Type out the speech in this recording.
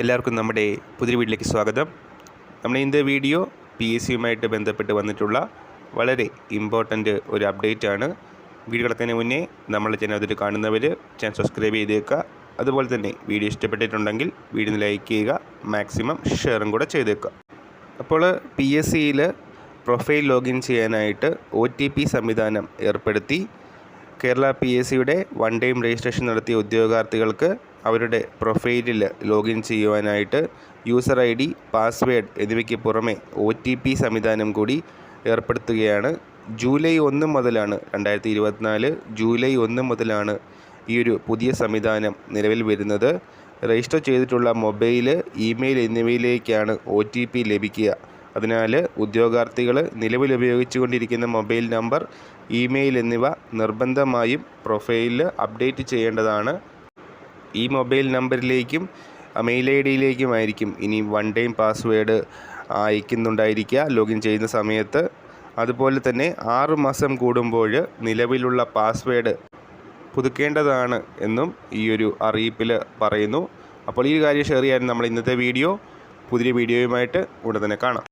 എല്ലാവർക്കും നമ്മുടെ പുതിയ വീട്ടിലേക്ക് സ്വാഗതം. നമ്മുടെ ഇന്നത്തെ വീഡിയോ പി എസ് സിയുമായിട്ട് ബന്ധപ്പെട്ട് വന്നിട്ടുള്ള വളരെ ഇമ്പോർട്ടന്റ് ഒരു അപ്ഡേറ്റ് ആണ്. വീഡിയോ കിടക്കുന്നതിന് മുന്നേ നമ്മളെ ചാനൽ അതിൽ കാണുന്നവർ ചാനൽ സബ്സ്ക്രൈബ് ചെയ്തേക്കുക. അതുപോലെ തന്നെ വീഡിയോ ഇഷ്ടപ്പെട്ടിട്ടുണ്ടെങ്കിൽ വീഡിയോ ലൈക്ക് ചെയ്യുക മാക്സിമം ഷെയറും കൂടെ ചെയ്തേക്കുക. അപ്പോൾ പി എസ് സിയിൽ പ്രൊഫൈൽ ലോഗിൻ ചെയ്യാനായിട്ട് ഒ ടി പി സംവിധാനം ഏർപ്പെടുത്തി. കേരള പി എസ് സിയുടെ വൺ ടൈം രജിസ്ട്രേഷൻ നടത്തിയ ഉദ്യോഗാർത്ഥികൾക്ക് അവരുടെ പ്രൊഫൈലിൽ ലോഗിൻ ചെയ്യുവാനായിട്ട് യൂസർ ഐ ഡി പാസ്വേഡ് എന്നിവയ്ക്ക് പുറമെ ഒ ടി പി സംവിധാനം കൂടി ഏർപ്പെടുത്തുകയാണ്. ജൂലൈ ഒന്ന് മുതലാണ് രണ്ടായിരത്തി ഇരുപത്തിനാല് ജൂലൈ ഒന്ന് മുതലാണ് ഈ ഒരു പുതിയ സംവിധാനം നിലവിൽ വരുന്നത്. രജിസ്റ്റർ ചെയ്തിട്ടുള്ള മൊബൈൽ ഇമെയിൽ എന്നിവയിലേക്കാണ് ഒ ലഭിക്കുക. അതിനാൽ ഉദ്യോഗാർത്ഥികൾ നിലവിൽ ഉപയോഗിച്ചുകൊണ്ടിരിക്കുന്ന മൊബൈൽ നമ്പർ ഇമെയിൽ എന്നിവ നിർബന്ധമായും പ്രൊഫൈലിൽ അപ്ഡേറ്റ് ചെയ്യേണ്ടതാണ്. ഈ മൊബൈൽ നമ്പറിലേക്കും മെയിൽ ഐ ഡിയിലേക്കുമായിരിക്കും ഇനി വൺ ടൈം പാസ്വേഡ് അയക്കുന്നുണ്ടായിരിക്കുക ലോഗിൻ ചെയ്യുന്ന സമയത്ത്. അതുപോലെ തന്നെ ആറ് മാസം കൂടുമ്പോൾ നിലവിലുള്ള പാസ്വേഡ് പുതുക്കേണ്ടതാണ് എന്നും ഈ ഒരു അറിയിപ്പിൽ പറയുന്നു. അപ്പോൾ ഈ കാര്യം ഷെയർ ചെയ്യാൻ നമ്മൾ ഇന്നത്തെ വീഡിയോ പുതിയ വീഡിയോയുമായിട്ട് ഉടൻ തന്നെ കാണാം.